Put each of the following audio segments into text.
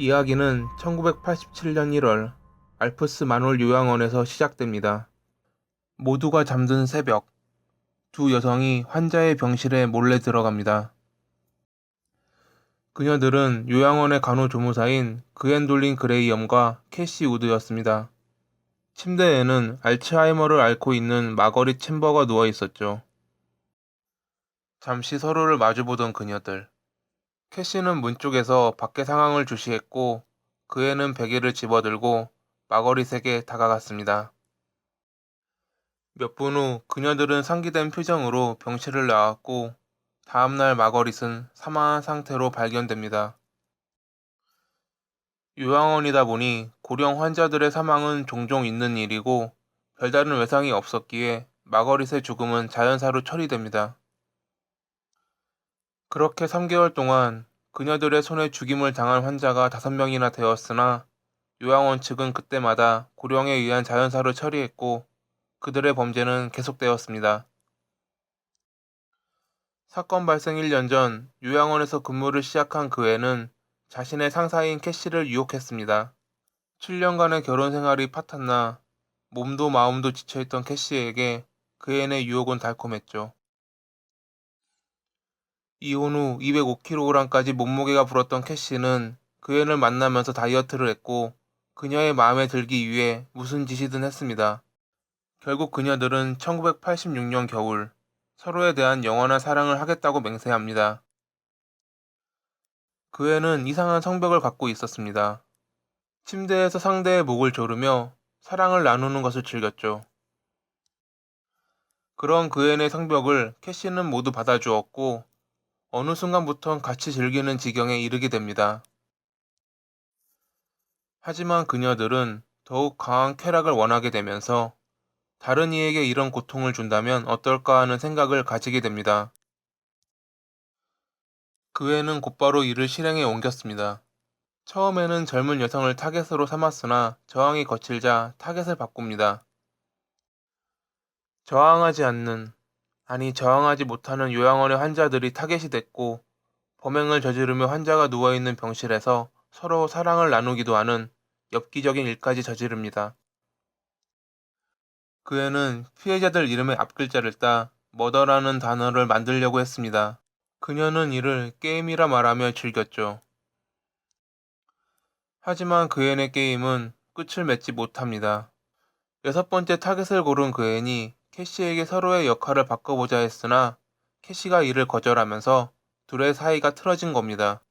이야기는 1987년 1월 알프스 만월 요양원에서 시작됩니다. 모두가 잠든 새벽, 두 여성이 환자의 병실에 몰래 들어갑니다. 그녀들은 요양원의 간호조무사인 그앤돌린 그레이엄과 캐시 우드였습니다. 침대에는 알츠하이머를 앓고 있는 마거릿 챔버가 누워 있었죠. 잠시 서로를 마주보던 그녀들. 캐시는 문 쪽에서 밖의 상황을 주시했고 그 애는 베개를 집어들고 마거릿에게 다가갔습니다. 몇 분 후 그녀들은 상기된 표정으로 병실을 나왔고 다음날 마거릿은 사망한 상태로 발견됩니다. 요양원이다 보니 고령 환자들의 사망은 종종 있는 일이고 별다른 외상이 없었기에 마거릿의 죽음은 자연사로 처리됩니다. 그렇게 3개월 동안 그녀들의 손에 죽임을 당한 환자가 5명이나 되었으나 요양원 측은 그때마다 고령에 의한 자연사로 처리했고 그들의 범죄는 계속되었습니다. 사건 발생 1년 전 요양원에서 근무를 시작한 그 애는 자신의 상사인 캐시를 유혹했습니다. 7년간의 결혼 생활이 파탄나 몸도 마음도 지쳐있던 캐시에게 그 애의 유혹은 달콤했죠. 이혼 후 205kg까지 몸무게가 불었던 캐시는 그 애를 만나면서 다이어트를 했고 그녀의 마음에 들기 위해 무슨 짓이든 했습니다. 결국 그녀들은 1986년 겨울 서로에 대한 영원한 사랑을 하겠다고 맹세합니다. 그 애는 이상한 성벽을 갖고 있었습니다. 침대에서 상대의 목을 조르며 사랑을 나누는 것을 즐겼죠. 그런 그 애의 성벽을 캐시는 모두 받아주었고 어느 순간부턴 같이 즐기는 지경에 이르게 됩니다. 하지만 그녀들은 더욱 강한 쾌락을 원하게 되면서 다른 이에게 이런 고통을 준다면 어떨까 하는 생각을 가지게 됩니다. 그 애는 곧바로 이를 실행에 옮겼습니다. 처음에는 젊은 여성을 타겟으로 삼았으나 저항이 거칠자 타겟을 바꿉니다. 저항하지 않는, 아니 저항하지 못하는 요양원의 환자들이 타겟이 됐고 범행을 저지르며 환자가 누워있는 병실에서 서로 사랑을 나누기도 하는 엽기적인 일까지 저지릅니다. 그 애는 피해자들 이름의 앞글자를 따 머더라는 단어를 만들려고 했습니다. 그녀는 이를 게임이라 말하며 즐겼죠. 하지만 그 애의 게임은 끝을 맺지 못합니다. 여섯 번째 타겟을 고른 그 애니 캐시에게 서로의 역할을 바꿔보자 했으나 캐시가 이를 거절하면서 둘의 사이가 틀어진 겁니다.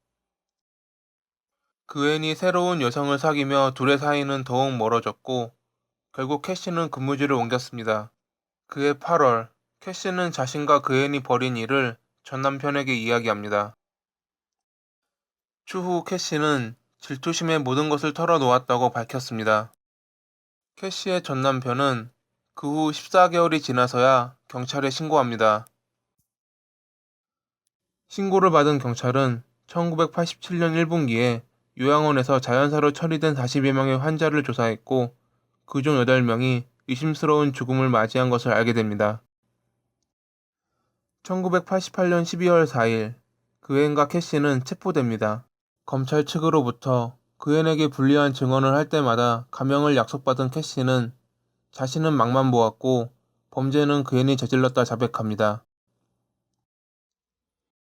그 애니 새로운 여성을 사귀며 둘의 사이는 더욱 멀어졌고 결국 캐시는 근무지를 옮겼습니다. 그해 8월 캐시는 자신과 그 애니 벌인 일을 전 남편에게 이야기합니다. 추후 캐시는 질투심에 모든 것을 털어놓았다고 밝혔습니다. 캐시의 전 남편은 그 후 14개월이 지나서야 경찰에 신고합니다. 신고를 받은 경찰은 1987년 1분기에 요양원에서 자연사로 처리된 40여 명의 환자를 조사했고 그중 8명이 의심스러운 죽음을 맞이한 것을 알게 됩니다. 1988년 12월 4일 그앤과 캐시는 체포됩니다. 검찰 측으로부터 그앤에게 불리한 증언을 할 때마다 감형을 약속받은 캐시는 자신은 막만 보았고 범죄는 그앤이 저질렀다 자백합니다.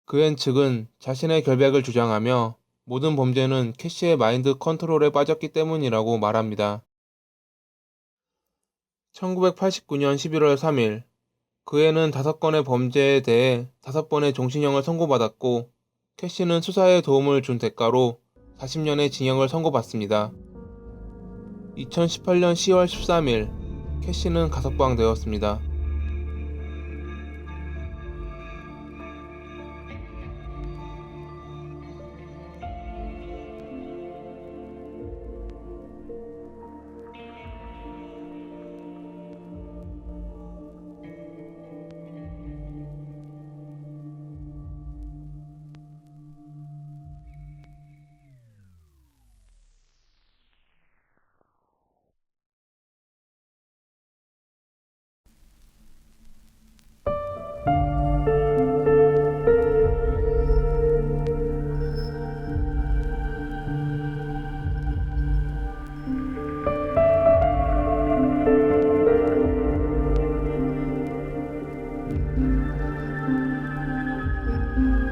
그앤 측은 자신의 결백을 주장하며 모든 범죄는 캐시의 마인드 컨트롤에 빠졌기 때문이라고 말합니다. 1989년 11월 3일 그 애는 다섯 건의 범죄에 대해 다섯 번의 종신형을 선고받았고 캐시는 수사에 도움을 준 대가로 40년의 징역을 선고받습니다. 2018년 10월 13일 캐시는 가석방 되었습니다.